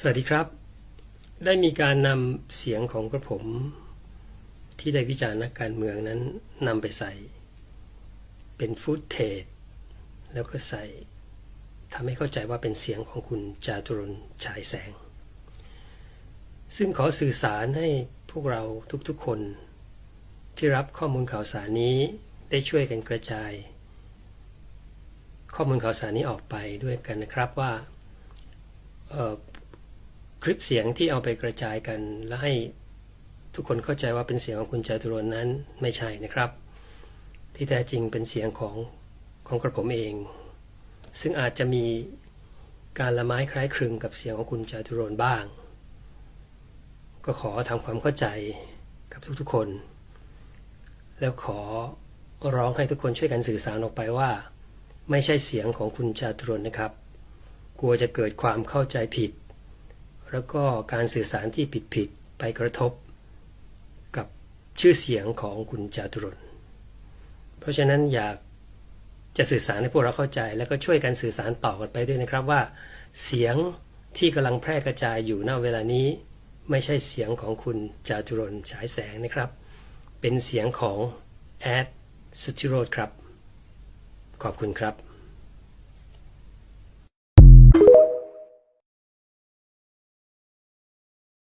สวัสดีครับ ได้มีการนำเสียงของกระผม ที่ได้วิจารณ์นักการเมืองนั้นนำไปใส่ เป็นฟุตเทจแล้วก็ใส่ทำให้เข้าใจว่าเป็นเสียงของคุณจาตุรนต์ฉายแสง ซึ่งขอสื่อสารให้พวกเราทุกๆคน ที่รับข้อมูลข่าวสารนี้ได้ช่วยกันกระจาย ข้อมูลข่าวสารนี้ออกไปด้วยกันนะครับว่าเอ่อ ลิปเสียงที่เอาไปกระจายกัน และให้ทุกคนเข้าใจว่าเป็นเสียงของคุณจาตุรนนั้นไม่ใช่นะครับ ที่แท้จริงเป็นเสียงของของกระผมเอง ซึ่งอาจจะมีการละไม้คล้ายคลึงกับเสียงของคุณจาตุรนบ้าง ก็ขอทำความเข้าใจกับทุกๆคน แล้วขอร้องให้ทุกคนช่วยกันสื่อสารออกไปว่า ไม่ใช่เสียงของคุณจาตุรนนะครับ กลัวจะเกิดความเข้าใจผิด แล้วก็การสื่อสารที่ผิดๆไปกระทบกับชื่อเสียงของคุณจาตุรนเพราะฉะนั้นอยากจะสื่อสารให้พวกเราเข้าใจ แล้วก็ช่วยกันสื่อสารต่อกันไปด้วยนะครับว่า เสียงที่กำลังแพร่กระจายอยู่ณเวลานี้ ไม่ใช่เสียงของคุณจาตุรนฉายแสงนะครับ เป็นเสียงของแอดสุธิโรธครับ ขอบคุณครับ